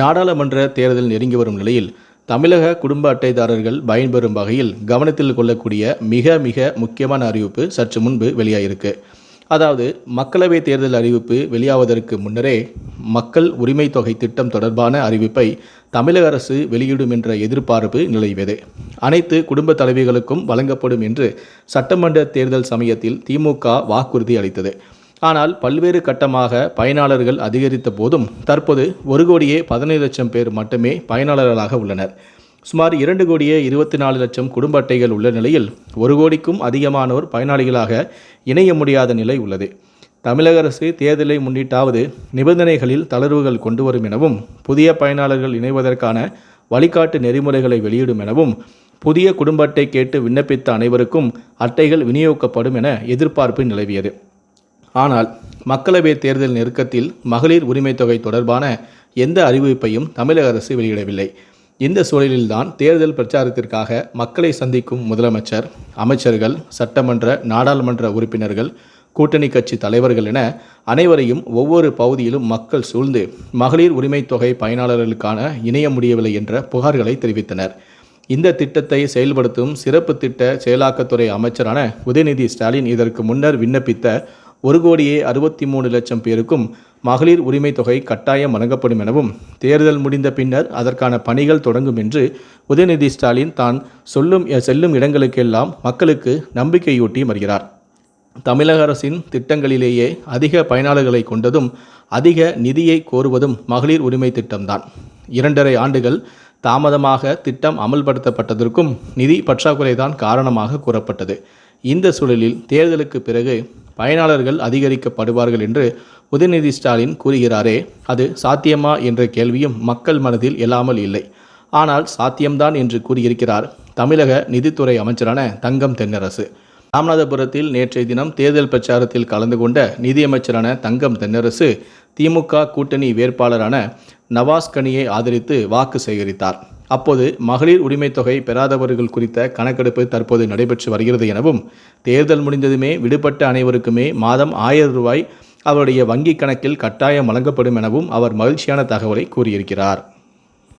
நாடாளுமன்ற தேர்தல் நெருங்கி வரும் நிலையில் தமிழக குடும்ப அட்டைதாரர்கள் பயன்பெறும் வகையில் கவனத்தில் கொள்ளக்கூடிய மிக மிக முக்கியமான அறிவிப்பு சற்று முன்பு வெளியாயிருக்கு. அதாவது மக்களவை தேர்தல் அறிவிப்பு வெளியாவதற்கு முன்னரே மக்கள் உரிமை தொகை திட்டம் தொடர்பான அறிவிப்பை தமிழக அரசு வெளியிடும் என்ற எதிர்பார்ப்பு நிலவியது. அனைத்து குடும்ப தலைவிகளுக்கும் வழங்கப்படும் என்று சட்டமன்ற தேர்தல் சமயத்தில் திமுக வாக்குறுதி அளித்தது. ஆனால் பல்வேறு கட்டமாக பயனாளர்கள் அதிகரித்த போதும் தற்போது ஒரு கோடியே பதினைந்து லட்சம் பேர் மட்டுமே பயனாளர்களாக உள்ளனர். சுமார் இரண்டு கோடியே இருபத்தி நாலு லட்சம் குடும்ப அட்டைகள் உள்ள நிலையில் ஒரு கோடிக்கும் அதிகமானோர் பயனாளிகளாக இணைய முடியாத நிலை உள்ளது. தமிழக அரசு தேர்தலை முன்னிட்டாவது நிபந்தனைகளில் தளர்வுகள் கொண்டு வரும் எனவும் புதிய பயனாளர்கள் இணைவதற்கான வழிகாட்டு நெறிமுறைகளை வெளியிடும் எனவும் புதிய குடும்ப அட்டை கேட்டு விண்ணப்பித்த அனைவருக்கும் அட்டைகள் விநியோகிக்கப்படும் என எதிர்பார்ப்பு நிலவியது. ஆனால் மக்களவை தேர்தல் நெருக்கத்தில் மகளிர் உரிமை தொகை தொடர்பான எந்த அறிவிப்பையும் தமிழக அரசு வெளியிடவில்லை. இந்த சூழலில்தான் தேர்தல் பிரச்சாரத்திற்காக மக்களை சந்திக்கும் முதலமைச்சர் அமைச்சர்கள் சட்டமன்ற நாடாளுமன்ற உறுப்பினர்கள் கூட்டணி கட்சி தலைவர்கள் என அனைவரையும் ஒவ்வொரு பகுதியிலும் மக்கள் சூழ்ந்து மகளிர் உரிமை தொகை பயனாளர்களுக்கான இணைய முடியவில்லை என்ற புகார்களை தெரிவித்தனர். இந்த திட்டத்தை செயல்படுத்தும் சிறப்பு திட்ட செயலாக்கத்துறை அமைச்சரான உதயநிதி ஸ்டாலின் இதற்கு முன்னர் விண்ணப்பித்த ஒரு கோடியே அறுபத்தி மூணு லட்சம் பேருக்கும் மகளிர் உரிமைத் தொகை கட்டாயம் வழங்கப்படும் எனவும் தேர்தல் முடிந்த பின்னர் அதற்கான பணிகள் தொடங்கும் என்று உதயநிதி ஸ்டாலின் தான் சொல்லும் செல்லும் இடங்களுக்கெல்லாம் மக்களுக்கு நம்பிக்கையூட்டி வருகிறார். தமிழக அரசின் திட்டங்களிலேயே அதிக பயனாளர்களை கொண்டதும் அதிக நிதியை கோருவதும் மகளிர் உரிமை திட்டம்தான். இரண்டரை ஆண்டுகள் தாமதமாக திட்டம் அமல்படுத்தப்பட்டதற்கும் நிதி பற்றாக்குறைதான் காரணமாக கூறப்பட்டது. இந்த சூழலில் தேர்தலுக்கு பிறகு பயனாளர்கள் அதிகரிக்கப்படுவார்கள் என்று உதயநிதி ஸ்டாலின் கூறுகிறாரே அது சாத்தியமா என்ற கேள்வியும் மக்கள் மனதில் எழாமல் இல்லை. ஆனால் சாத்தியம்தான் என்று கூறியிருக்கிறார் தமிழக நிதித்துறை அமைச்சரான தங்கம் தென்னரசு. ராமநாதபுரத்தில் நேற்றைய தினம் தேர்தல் பிரச்சாரத்தில் கலந்து கொண்ட நிதியமைச்சரான தங்கம் தென்னரசு திமுக கூட்டணி வேட்பாளரான நவாஸ் கனியை ஆதரித்து வாக்கு சேகரித்தார். அப்போது மகளிர் உரிமைத் தொகை பெறாதவர்கள் குறித்த கணக்கெடுப்பு தற்போது நடைபெற்று வருகிறது எனவும் தேர்தல் முடிந்ததுமே விடுபட்ட அனைவருக்குமே மாதம் ஆயிரம் ரூபாய் அவருடைய வங்கி கணக்கில் கட்டாயம் வழங்கப்படும் எனவும் அவர் மகிழ்ச்சியான தகவலை கூறியிருக்கிறார்.